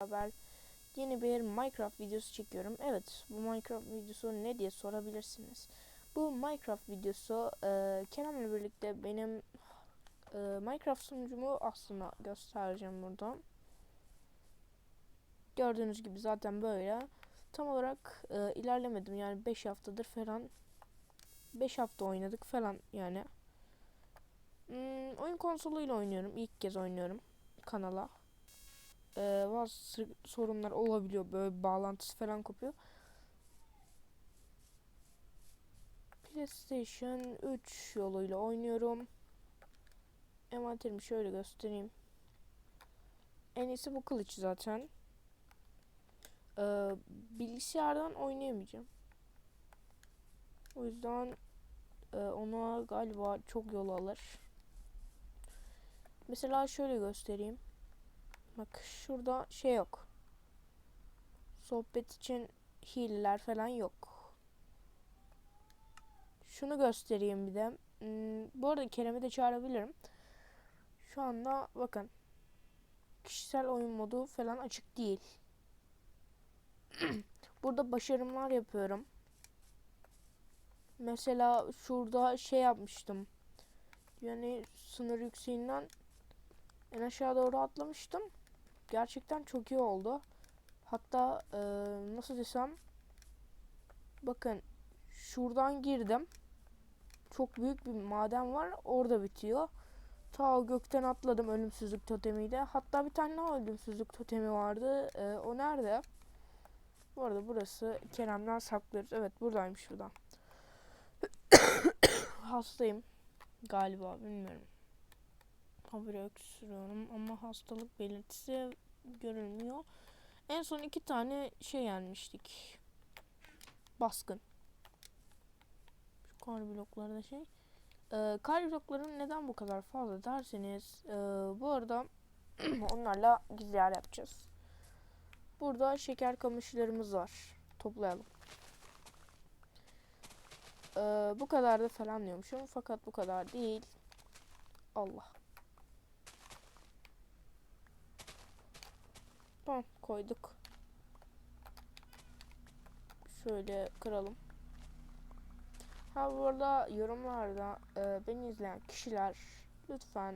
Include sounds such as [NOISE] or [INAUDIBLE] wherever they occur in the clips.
beraber yeni bir Minecraft videosu çekiyorum. Evet, bu Minecraft videosu ne diye sorabilirsiniz. Bu Minecraft videosu e, Kerem'le birlikte benim e, Minecraft sunucumu aslında göstereceğim burada. Gördüğünüz gibi zaten böyle. Tam olarak e, ilerlemedim yani 5 haftadır falan 5 hafta oynadık falan yani. Hmm, oyun konsoluyla oynuyorum. İlk kez oynuyorum kanala e, bazı sorunlar olabiliyor. Böyle bağlantısı falan kopuyor. PlayStation 3 yoluyla oynuyorum. Envanterimi şöyle göstereyim. En iyisi bu kılıç zaten. Ee, bilgisayardan oynayamayacağım. O yüzden e, ona galiba çok yol alır. Mesela şöyle göstereyim. Bak şurada şey yok. Sohbet için hileler falan yok. Şunu göstereyim bir de. Hmm, bu arada Kerem'i de çağırabilirim. Şu anda bakın. Kişisel oyun modu falan açık değil. [CLEARS THROAT] Burada başarımlar yapıyorum. Mesela şurada şey yapmıştım. Yani sınır yükseğinden en aşağı doğru atlamıştım gerçekten çok iyi oldu. Hatta e, nasıl desem bakın şuradan girdim. Çok büyük bir maden var. Orada bitiyor. Ta gökten atladım ölümsüzlük totemiyle. Hatta bir tane daha ölümsüzlük totemi vardı. E, o nerede? Bu arada burası Kerem'den saklıyoruz. Evet buradaymış bu da. [COUGHS] Hastayım. Galiba bilmiyorum. Habire öksürüyorum ama hastalık belirtisi görülmüyor. En son iki tane şey yenmiştik. Baskın. Şu kar blokları da şey. Ee, kar blokların neden bu kadar fazla derseniz e, bu arada [CLEARS THROAT] onlarla gizli yer yapacağız. Burada şeker kamışlarımız var. Toplayalım. Ee, bu kadar da falan diyormuşum. Fakat bu kadar değil. Allah. Tamam koyduk. Şöyle kıralım. Ha bu arada yorumlarda e, beni izleyen kişiler lütfen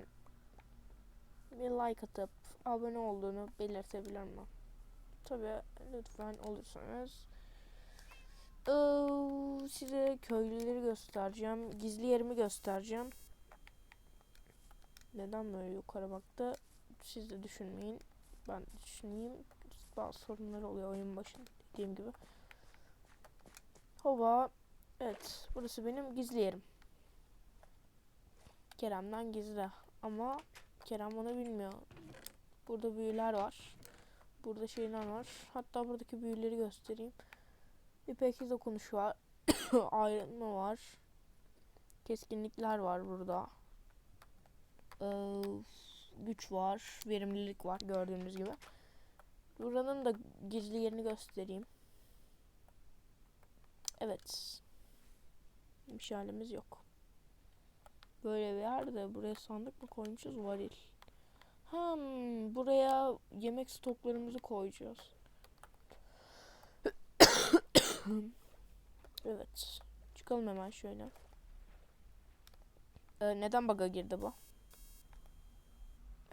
bir like atıp abone olduğunu belirtebilir mi? Tabi lütfen olursanız ee, size köylüleri göstereceğim. Gizli yerimi göstereceğim. Neden böyle yukarı baktı? Siz de düşünmeyin. Ben düşüneyim. Bazı sorunlar oluyor oyun başında dediğim gibi. Hova. Evet. Burası benim gizli yerim. Kerem'den gizli. Ama Kerem bunu bilmiyor. Burada büyüler var. Burada şeyler var. Hatta buradaki büyüleri göstereyim. İpek dokunuşu var. [COUGHS] Ayrılma var. Keskinlikler var burada. Ee, güç var, verimlilik var gördüğünüz gibi. Buranın da gizli yerini göstereyim. Evet. Şeyimiz yok. Böyle bir yerde buraya sandık mı koymuşuz? Varil. Hmm, buraya yemek stoklarımızı koyacağız. [COUGHS] evet. Çıkalım hemen şöyle. Ee, neden bug'a girdi bu?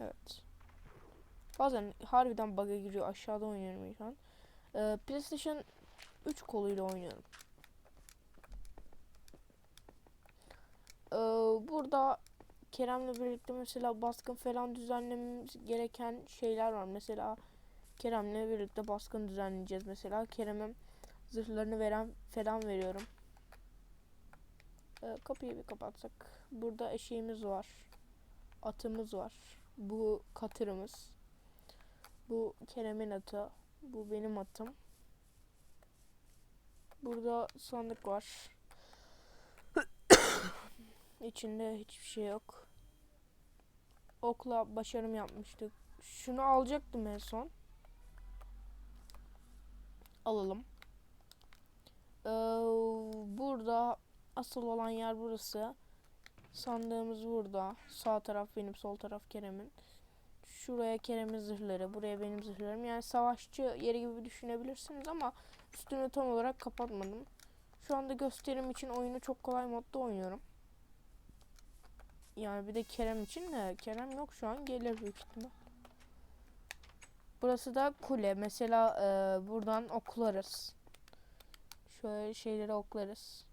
Evet. Bazen harbiden bug'a giriyor. Aşağıda oynuyorum şu an. Ee, PlayStation 3 koluyla oynuyorum. Ee, burada Kerem'le birlikte mesela baskın falan düzenlememiz gereken şeyler var. Mesela Kerem'le birlikte baskın düzenleyeceğiz. Mesela Kerem'e zırhlarını veren falan veriyorum. Ee, kapıyı bir kapatsak. Burada eşeğimiz var. Atımız var. Bu katırımız. Bu Kerem'in atı. Bu benim atım. Burada sandık var. [COUGHS] İçinde hiçbir şey yok. Okla başarım yapmıştık. Şunu alacaktım en son. Alalım. Ee, burada asıl olan yer burası. Sandığımız burada. Sağ taraf benim, sol taraf Kerem'in. şuraya Kerem'in zırhları, buraya benim zırhlarım. Yani savaşçı yeri gibi düşünebilirsiniz ama üstünü tam olarak kapatmadım. Şu anda gösterim için oyunu çok kolay modda oynuyorum. Yani bir de Kerem için de Kerem yok şu an gelir büyük ihtimal. Burası da kule. Mesela e, buradan oklarız. Şöyle şeyleri oklarız.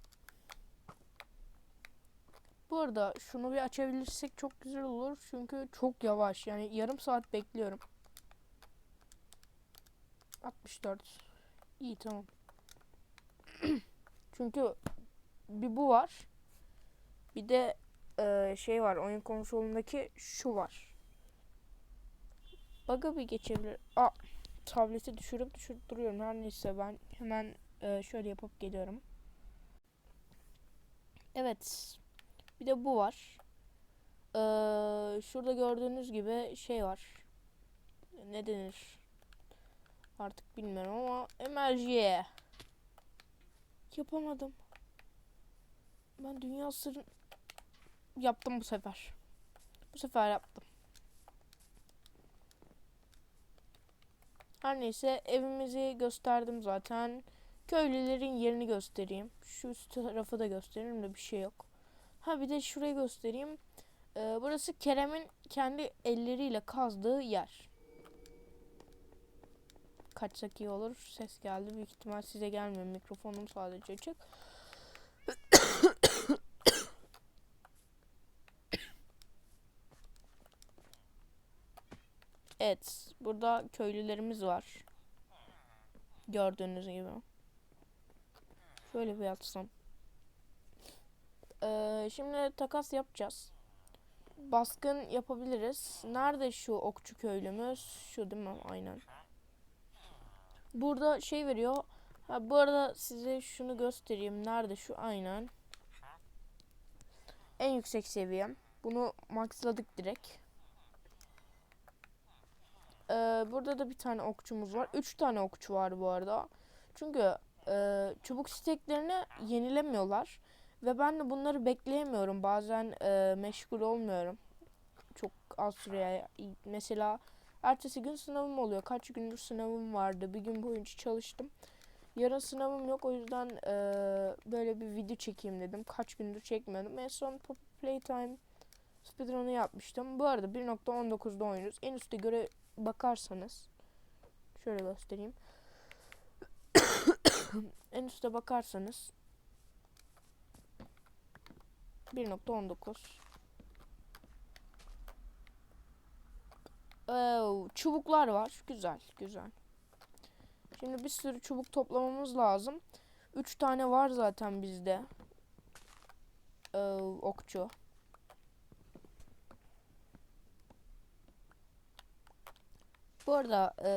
Bu arada şunu bir açabilirsek çok güzel olur. Çünkü çok yavaş. Yani yarım saat bekliyorum. 64. İyi tamam. [CLEARS THROAT] Çünkü bir bu var. Bir de e, şey var. Oyun konsolundaki şu var. Bug'a bir geçebilir. Aa, tableti düşürüp düşürüp duruyorum. Her neyse ben hemen e, şöyle yapıp geliyorum. Evet. Bir de bu var. Ee, şurada gördüğünüz gibi şey var. Ne denir? Artık bilmiyorum ama emerjiye. Yapamadım. Ben dünya sırrı yaptım bu sefer. Bu sefer yaptım. Her neyse evimizi gösterdim zaten. Köylülerin yerini göstereyim. Şu üst tarafı da göstereyim de bir şey yok. Ha bir de şurayı göstereyim. Ee, burası Kerem'in kendi elleriyle kazdığı yer. Kaçsak iyi olur. Ses geldi. Büyük ihtimal size gelmiyor. Mikrofonum sadece açık. [COUGHS] Evet. Burada köylülerimiz var. Gördüğünüz gibi. Şöyle bir atsam. Ee, şimdi takas yapacağız. Baskın yapabiliriz. Nerede şu okçu köylümüz? Şu değil mi? Aynen. Burada şey veriyor. Ha, bu arada size şunu göstereyim. Nerede şu? Aynen. En yüksek seviyem. Bunu maxladık direkt. Ee, burada da bir tane okçumuz var. Üç tane okçu var bu arada. Çünkü e, çubuk steklerini yenilemiyorlar. Ve ben de bunları bekleyemiyorum. Bazen e, meşgul olmuyorum. Çok az süreye. Mesela ertesi gün sınavım oluyor. Kaç gündür sınavım vardı. Bir gün boyunca çalıştım. Yarın sınavım yok. O yüzden e, böyle bir video çekeyim dedim. Kaç gündür çekmiyordum. En son Poppy Playtime speedrun'ı yapmıştım. Bu arada 1.19'da oynuyoruz. En üstte göre bakarsanız şöyle göstereyim. [COUGHS] en üstte bakarsanız 1.19 ee, Çubuklar var. Güzel, güzel. Şimdi bir sürü çubuk toplamamız lazım. 3 tane var zaten bizde. Ee, okçu. Bu arada e,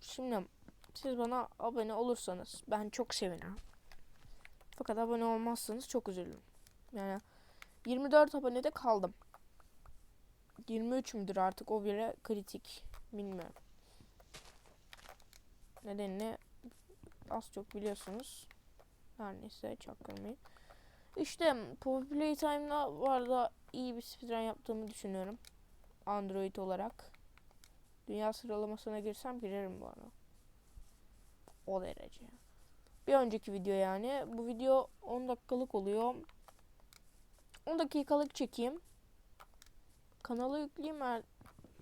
şimdi siz bana abone olursanız ben çok sevinirim. Fakat abone olmazsanız çok üzülürüm. Yani 24 abonede kaldım. 23 müdür artık o bile kritik. Bilmiyorum. Nedenini az çok biliyorsunuz. Her neyse çaktırmayın. İşte Poppy Playtime'da var da iyi bir speedrun yaptığımı düşünüyorum. Android olarak. Dünya sıralamasına girsem girerim bu arada. O derece. Bir önceki video yani. Bu video 10 dakikalık oluyor. 10 dakikalık çekeyim. Kanala yükleyeyim. Ben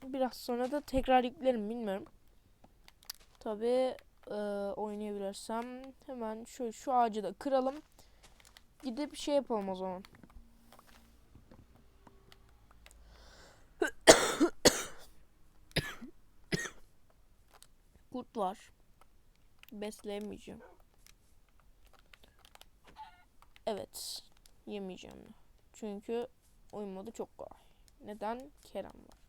biraz sonra da tekrar yüklerim bilmiyorum. Tabi e, oynayabilirsem hemen şu şu ağacı da kıralım. Gidip şey yapalım o zaman. [COUGHS] Kurt var. Besleyemeyeceğim. Evet. Yemeyeceğim. Çünkü uyumadı çok kolay. Neden? Kerem var.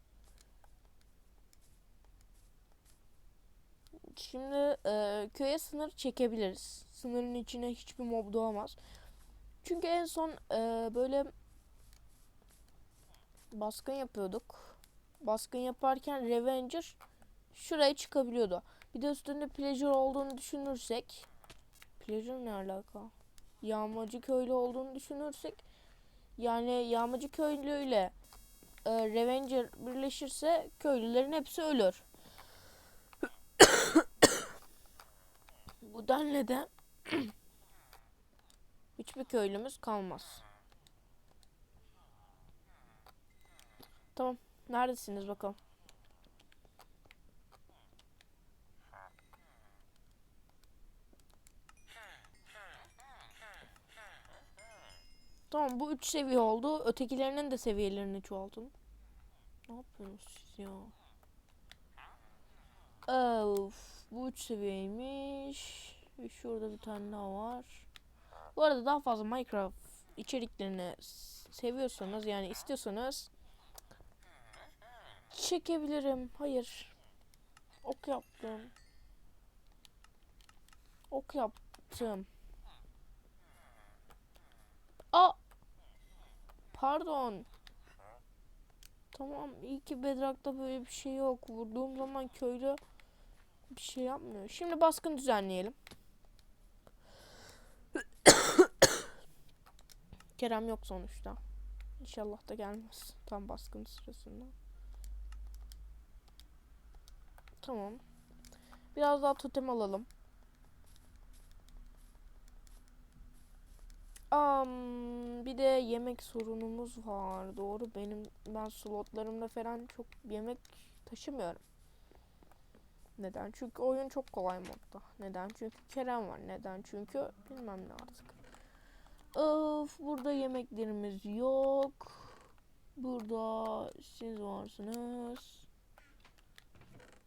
Şimdi e, köye sınır çekebiliriz. Sınırın içine hiçbir mob doğamaz. Çünkü en son e, böyle baskın yapıyorduk. Baskın yaparken Revenger şuraya çıkabiliyordu. Bir de üstünde pleasure olduğunu düşünürsek pleasure ne alaka? Yağmacı köylü olduğunu düşünürsek yani yağmacı köylü ile e, Revenger birleşirse köylülerin hepsi ölür. [COUGHS] Bu denle de [COUGHS] hiçbir köylümüz kalmaz. Tamam. Neredesiniz bakalım? Tamam bu üç seviye oldu. Ötekilerinin de seviyelerini çoğaltın. Ne yapıyorsunuz siz ya? Of, bu üç seviyeymiş. Ve Şurada bir tane daha var. Bu arada daha fazla Minecraft içeriklerini seviyorsanız yani istiyorsanız çekebilirim. Hayır. Ok yaptım. Ok yaptım. Aa! Pardon. Tamam iyi ki Bedrock'ta böyle bir şey yok. Vurduğum zaman köylü bir şey yapmıyor. Şimdi baskın düzenleyelim. [COUGHS] Kerem yok sonuçta. İnşallah da gelmez. Tam baskın sırasında. Tamam. Biraz daha totem alalım. Am, bir de yemek sorunumuz var. Doğru benim ben slotlarımda falan çok yemek taşımıyorum. Neden? Çünkü oyun çok kolay modda. Neden? Çünkü Kerem var. Neden? Çünkü bilmem ne artık. Of burada yemeklerimiz yok. Burada siz varsınız.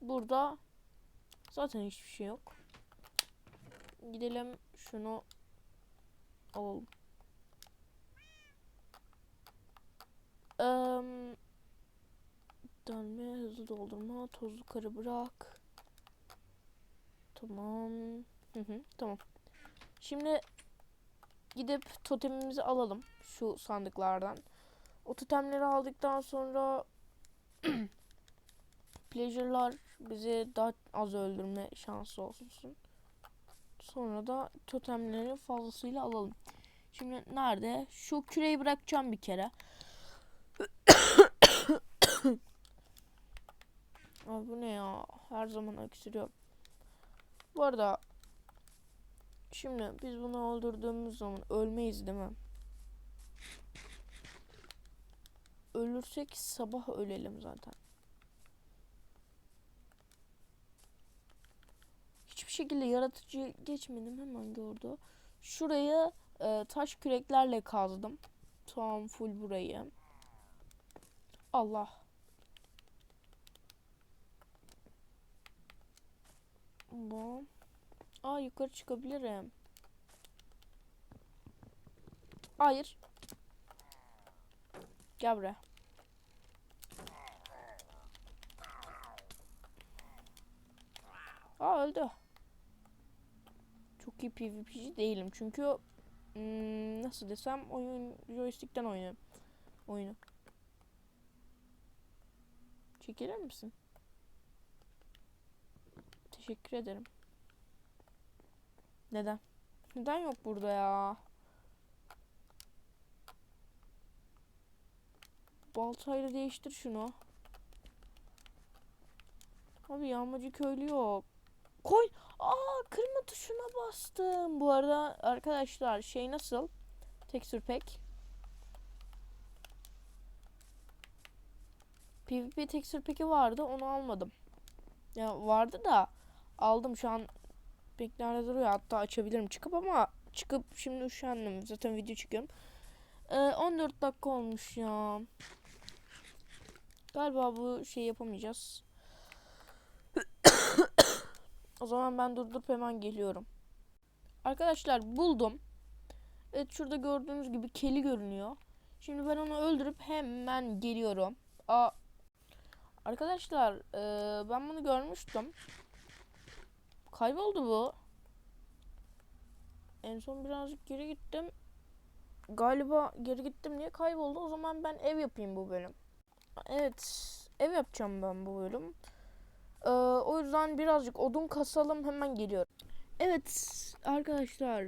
Burada zaten hiçbir şey yok. Gidelim şunu alalım. Eee dönme, hızlı doldurma, tozlu karı bırak. Tamam. Hı hı, tamam. Şimdi gidip totemimizi alalım şu sandıklardan. O totemleri aldıktan sonra [CLEARS THROAT] pleasure'lar bizi daha az öldürme şansı olsun. Sonra da totemleri fazlasıyla alalım. Şimdi nerede? Şu küreyi bırakacağım bir kere. Abi bu ne ya? Her zaman öksürüyor. Bu arada şimdi biz bunu öldürdüğümüz zaman ölmeyiz değil mi? Ölürsek sabah ölelim zaten. Hiçbir şekilde yaratıcı geçmedim hemen gördü. Şurayı e, taş küreklerle kazdım. Tamam full burayı. Allah. Bu. Aa yukarı çıkabilirim. Hayır. Gel buraya. Aa öldü. Çok iyi PvP'ci değilim çünkü hmm, nasıl desem oyun joystick'ten oynuyorum. Oyunu. Çekilir misin? Teşekkür ederim. Neden? Neden yok burada ya? Baltayla değiştir şunu. Abi yağmacı köylü yok. Koy. Aa kırma tuşuna bastım. Bu arada arkadaşlar şey nasıl? Texture pack. PvP texture pack'i vardı onu almadım. Ya vardı da aldım şu an beklerde duruyor. Hatta açabilirim çıkıp ama çıkıp şimdi üşendim. Zaten video çekiyorum. Ee, 14 dakika olmuş ya. Galiba bu şey yapamayacağız. [COUGHS] o zaman ben durdurup hemen geliyorum. Arkadaşlar buldum. Evet şurada gördüğünüz gibi keli görünüyor. Şimdi ben onu öldürüp hemen geliyorum. Aa, arkadaşlar e, ben bunu görmüştüm. Kayboldu bu. En son birazcık geri gittim. Galiba geri gittim diye kayboldu. O zaman ben ev yapayım bu bölüm. Evet. Ev yapacağım ben bu bölüm. Ee, o yüzden birazcık odun kasalım. Hemen geliyorum. Evet arkadaşlar.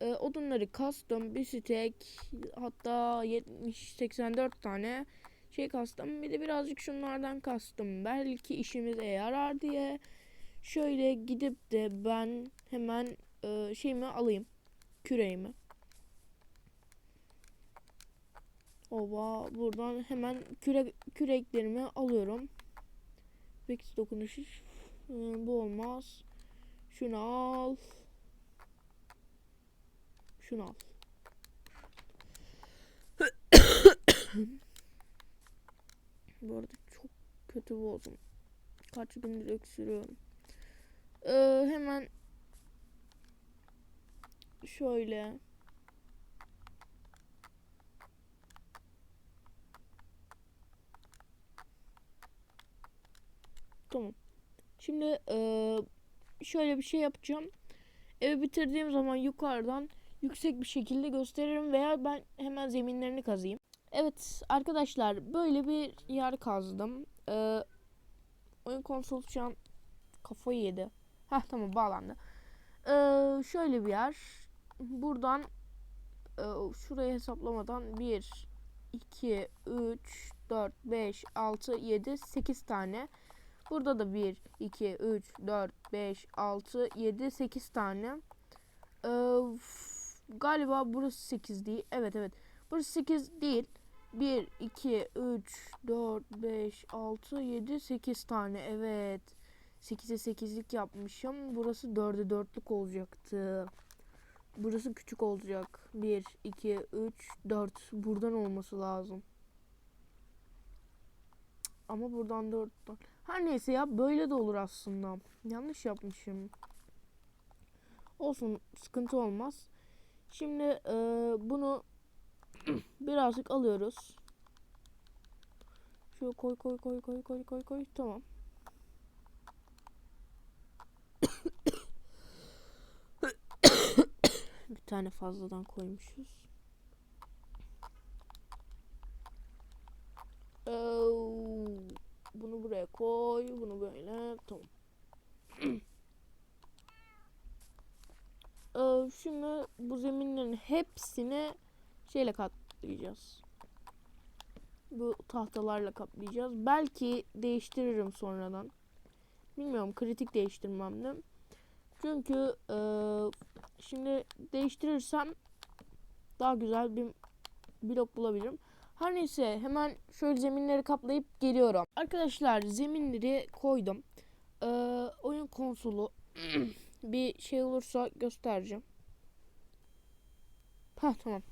e, odunları kastım. Bir stek hatta 70-84 tane. Şey kastım. Bir de birazcık şunlardan kastım. Belki işimize yarar diye. Şöyle gidip de ben hemen e, şeyimi alayım. Küreğimi. Oba buradan hemen küre, küreklerimi alıyorum. Peki dokunuş e, bu olmaz. Şunu al. Şunu al. Bu arada çok kötü boğazım. Kaç gündür öksürüyorum. Ee, hemen şöyle Tamam. Şimdi eee, şöyle bir şey yapacağım. Evi bitirdiğim zaman yukarıdan yüksek bir şekilde gösteririm veya ben hemen zeminlerini kazıyım. Evet arkadaşlar böyle bir yer kazdım. Eee, oyun konsolu şu an kafayı yedi. Heh tamam bağlandı. Eee, şöyle bir yer. Buradan eee, şurayı hesaplamadan 1, 2, 3, 4, 5, 6, 7, 8 tane. Burada da 1, 2, 3, 4, 5, 6, 7, 8 tane. Ee, galiba burası 8 değil. Evet evet. Burası 8 değil. 1, 2, 3, 4, 5, 6, 7, 8 tane. Evet. 8'e 8'lik yapmışım. Burası 4'e 4'lük olacaktı. Burası küçük olacak. 1, 2, 3, 4. Buradan olması lazım. Ama buradan 4'ten. Her neyse ya böyle de olur aslında. Yanlış yapmışım. Olsun sıkıntı olmaz. Şimdi e, bunu birazcık alıyoruz. Şöyle koy koy koy koy koy koy koy tamam. [COUGHS] Bir tane fazladan koymuşuz. Oo, bunu buraya koy, bunu böyle. Tamam. Şimdi bu zeminlerin hepsini şeyle katlayacağız. Bu tahtalarla kaplayacağız. Belki değiştiririm sonradan. Bilmiyorum kritik değiştirmem de. Çünkü e, şimdi değiştirirsem daha güzel bir blok bulabilirim. Her neyse hemen şöyle zeminleri kaplayıp geliyorum. Arkadaşlar zeminleri koydum. Ee, oyun konsolu [CLEARS THROAT] bir şey olursa göstereceğim. Ha tamam.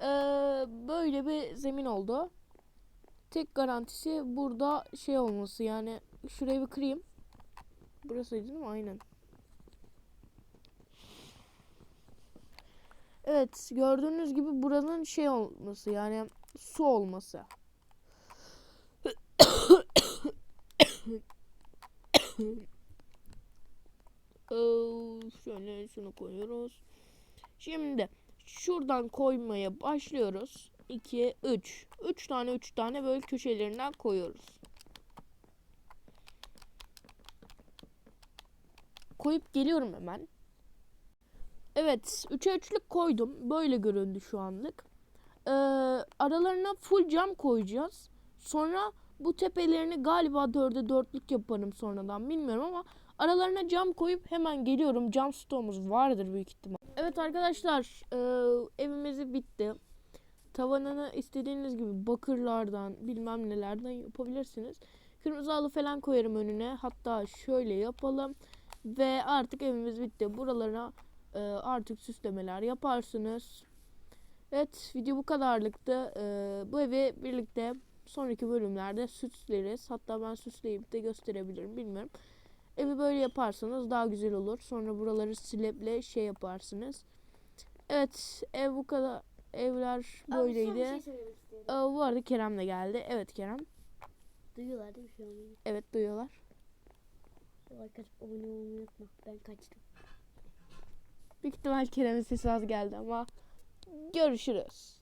Ee, böyle bir zemin oldu. Tek garantisi burada şey olması yani şurayı bir kırayım. Burasıydı değil mi? Aynen. Evet gördüğünüz gibi buranın şey olması yani su olması. [COUGHS] Ee, Şöyle şunu koyuyoruz. Şimdi şuradan koymaya başlıyoruz. 2, 3. 3 tane 3 tane böyle köşelerinden koyuyoruz. Koyup geliyorum hemen. Evet 3'e 3'lük koydum. Böyle göründü şu anlık. Ee, aralarına full cam koyacağız. Sonra bu tepelerini galiba 4'e 4'lük yaparım sonradan bilmiyorum ama aralarına cam koyup hemen geliyorum. Cam stoğumuz vardır büyük ihtimal. Evet arkadaşlar e, evimizi bitti. Tavanını istediğiniz gibi bakırlardan bilmem nelerden yapabilirsiniz. Kırmızı halı falan koyarım önüne. Hatta şöyle yapalım. Ve artık evimiz bitti. Buralara e, artık süslemeler yaparsınız. Evet video bu kadarlıktı. E, bu evi birlikte sonraki bölümlerde süsleriz. Hatta ben süsleyip de gösterebilirim bilmiyorum. Evi böyle yaparsanız daha güzel olur. Sonra buraları sileple şey yaparsınız. Evet ev bu kadar. Evler Abi, son bir böyleydi. şey söylemek istiyorum. Aa, bu arada Kerem de geldi. Evet Kerem. Duyuyorlar değil mi şu an? beni? Evet duyuyorlar. Like atıp abone olmayı unutma. Ben kaçtım. Büyük ihtimal Kerem'in sesi az geldi ama görüşürüz.